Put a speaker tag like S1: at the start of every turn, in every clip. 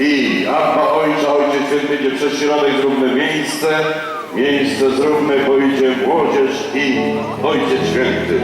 S1: I Abba Ojca, Ojciec Święty idzie przez środek, zróbmy miejsce. Miejsce zróbmy, bo idzie młodzież i Ojciec Święty.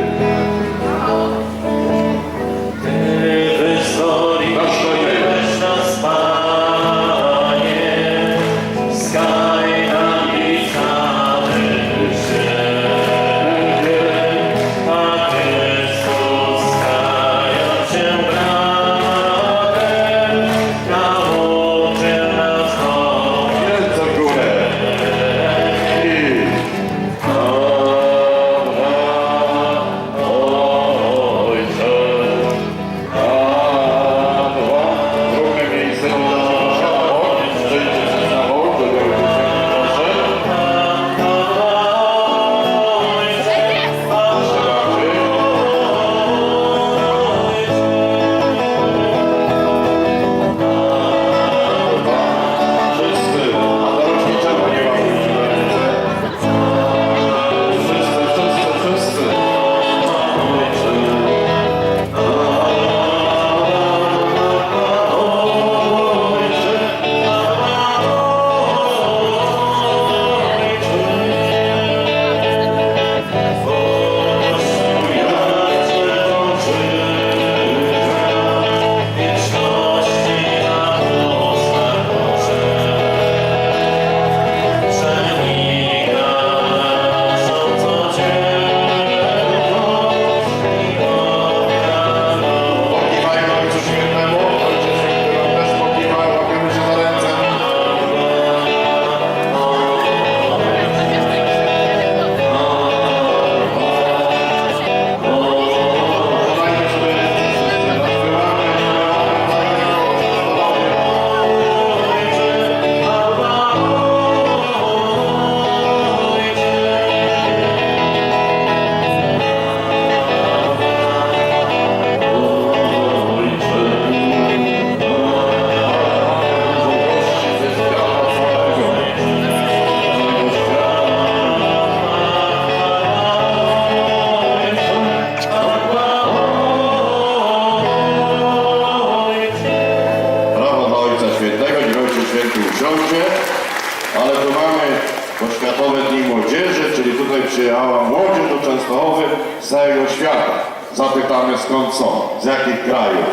S1: Przyjechała młodzież do Częstochowy z całego świata. Zapytamy skąd są, z jakich krajów.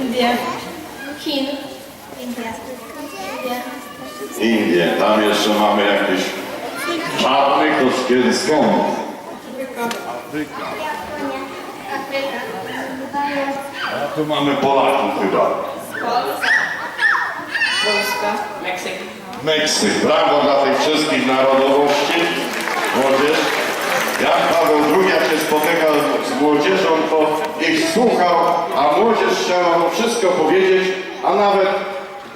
S2: Indie. Chin. India. India.
S1: Indie, tam jeszcze mamy jakieś czarnych, to z kiedy skąd?
S2: Afryka.
S1: A tu mamy Polaków chyba.
S2: Polska. Meksyk.
S1: Meksyk. Brawo dla tych wszystkich narodowości. Młodzież. Jak Paweł II się spotykał z młodzieżą, to ich słuchał, a młodzież chciała wszystko powiedzieć, a nawet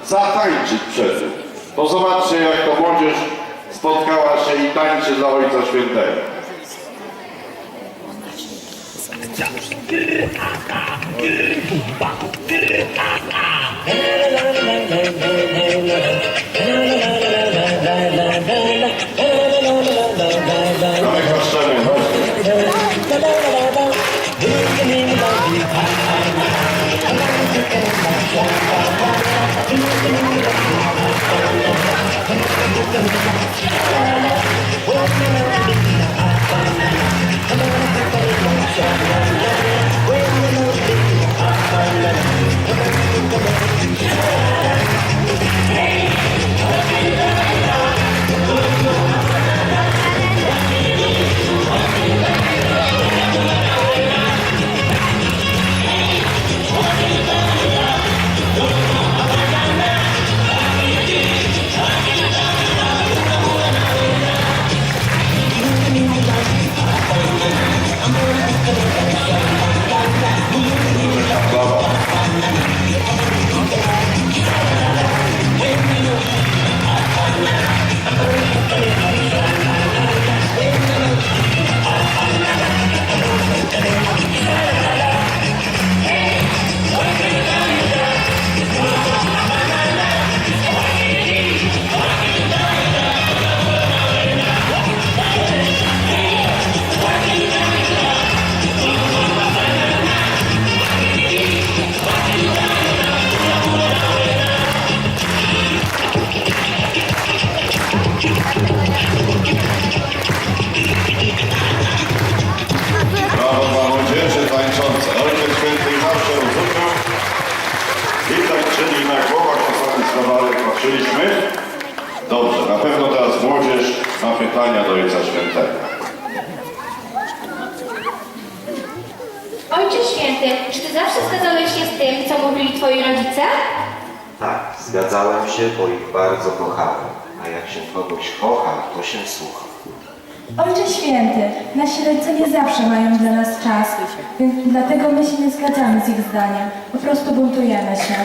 S1: zatańczyć przed tym. To zobaczcie, jak to młodzież spotkała się i tańczy dla Ojca Świętego. Mamy do Ojca Świętego.
S3: Ojcze Święty, czy Ty zawsze zgadzałeś się z tym, co mówili Twoi rodzice?
S4: Tak, zgadzałem się, bo ich bardzo kochałem. A jak się kogoś kocha, to się słucha.
S5: Ojcze Święty, nasi rodzice nie zawsze mają dla nas czas, więc dlatego my się nie zgadzamy z ich zdaniem. Po prostu buntujemy się.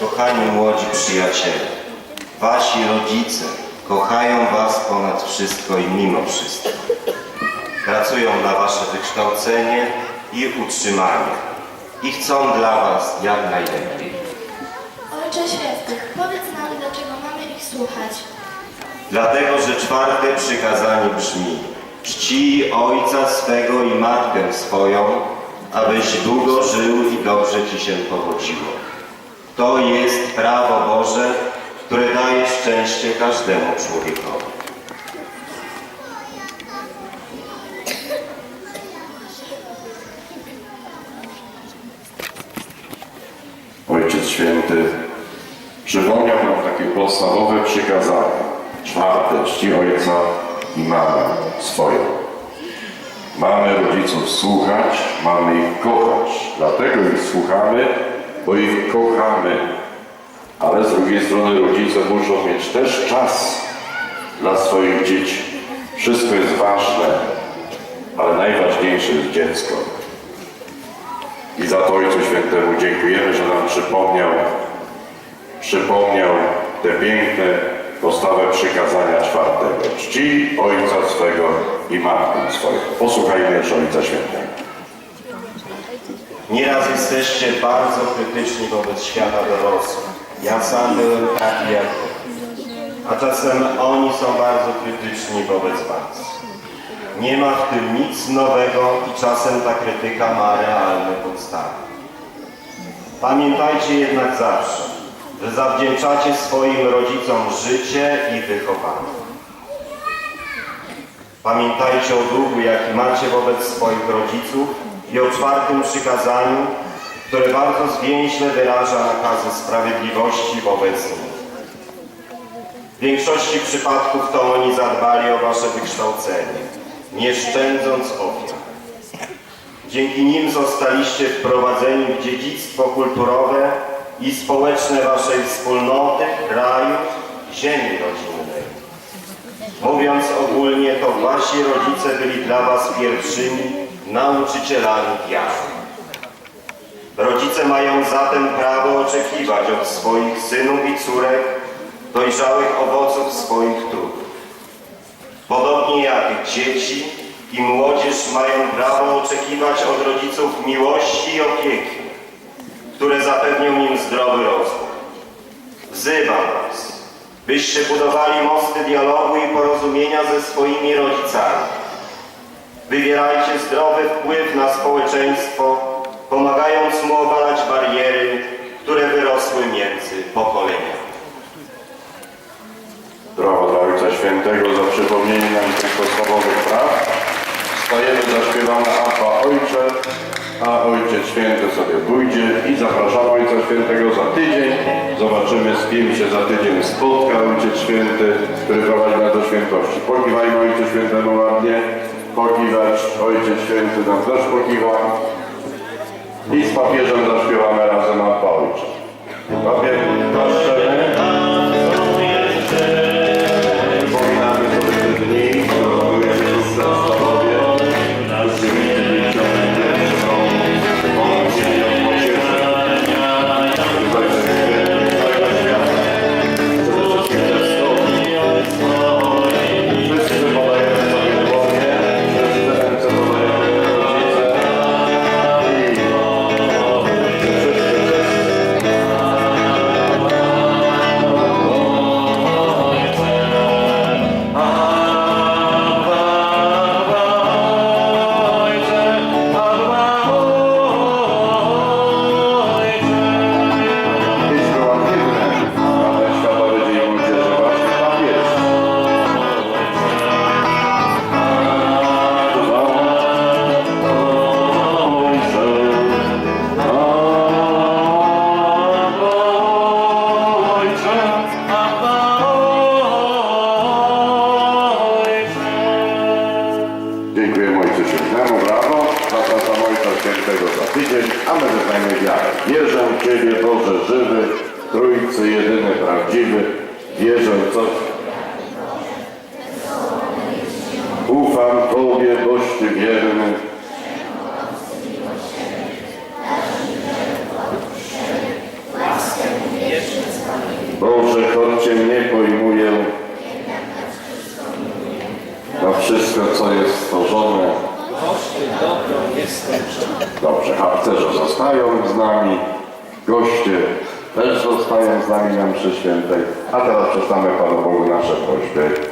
S4: Kochani młodzi przyjaciele, wasi rodzice kochają was ponad wszystko i mimo wszystko. Pracują na wasze wykształcenie i utrzymanie i chcą dla was jak najlepiej.
S6: Ojcze Święty, powiedz nam, dlaczego mamy ich słuchać.
S4: Dlatego, że czwarte przykazanie brzmi Czcij ojca swego i matkę swoją, abyś długo żył i dobrze ci się powodziło. To jest prawo Boże, które daje szczęście każdemu człowiekowi.
S1: Ojciec Święty przypomniał nam takie podstawowe przykazanie. Czwarte, czci ojca i mamę swoją. Mamy rodziców słuchać, mamy ich kochać. Dlatego ich słuchamy, bo ich kochamy. Ale z drugiej strony rodzice muszą mieć też czas dla swoich dzieci. Wszystko jest ważne, ale najważniejsze jest dziecko. I za to Ojcu Świętemu dziękujemy, że nam przypomniał, przypomniał te piękne postawę przykazania czwartego. Czci Ojca swego i Matkę swoją. Posłuchajmy jeszcze Ojca Świętego.
S4: Nieraz jesteście bardzo krytyczni wobec świata dorosłych. Ja sam byłem taki jak. A czasem oni są bardzo krytyczni wobec was. Nie ma w tym nic nowego i czasem ta krytyka ma realne podstawy. Pamiętajcie jednak zawsze, że zawdzięczacie swoim rodzicom życie i wychowanie. Pamiętajcie o długu, jaki macie wobec swoich rodziców i o czwartym przykazaniu, które bardzo zwięźle wyraża nakazy sprawiedliwości wobec nich. W większości przypadków to oni zadbali o wasze wykształcenie, nie szczędząc ofiar. Dzięki nim zostaliście wprowadzeni w dziedzictwo kulturowe i społeczne waszej wspólnoty, kraju, ziemi rodzinnej. Mówiąc ogólnie, to wasi rodzice byli dla was pierwszymi nauczycielami wiary. Rodzice mają zatem prawo oczekiwać od swoich synów i córek dojrzałych owoców swoich trudów. Podobnie jak dzieci i młodzież mają prawo oczekiwać od rodziców miłości i opieki, które zapewnią im zdrowy rozwój. Wzywam Was, byście budowali mosty dialogu i porozumienia ze swoimi rodzicami. Wywierajcie zdrowy wpływ na społeczeństwo,
S1: Świętego za przypomnienie nam tych podstawowych praw. Stajemy, zaśpiewamy Abba Ojcze, a Ojciec Święty sobie pójdzie i zapraszamy Ojca Świętego za tydzień. Zobaczymy z kim się za tydzień spotka Ojciec Święty, który prowadzi nas do świętości. Pokiwajmy Ojcu Świętemu ładnie, pokiwać. Ojciec Święty nam też pokiwa. I z papieżem zaśpiewamy razem Abba Ojcze. Papier, patrzę. Dynamo Brawo. Zapraszam Ojca Świętego za tydzień, a my wyznajmy wiarę. Wierzę w Ciebie, Boże żywy, Trójcy jedyny prawdziwy. Wierzę w coś. Ufam Tobie, Boś Ty wierny. Boże, chodźcie mnie po z nami, goście też zostają z nami na mszy świętej, a teraz przeczytamy Panu Bogu nasze prośby.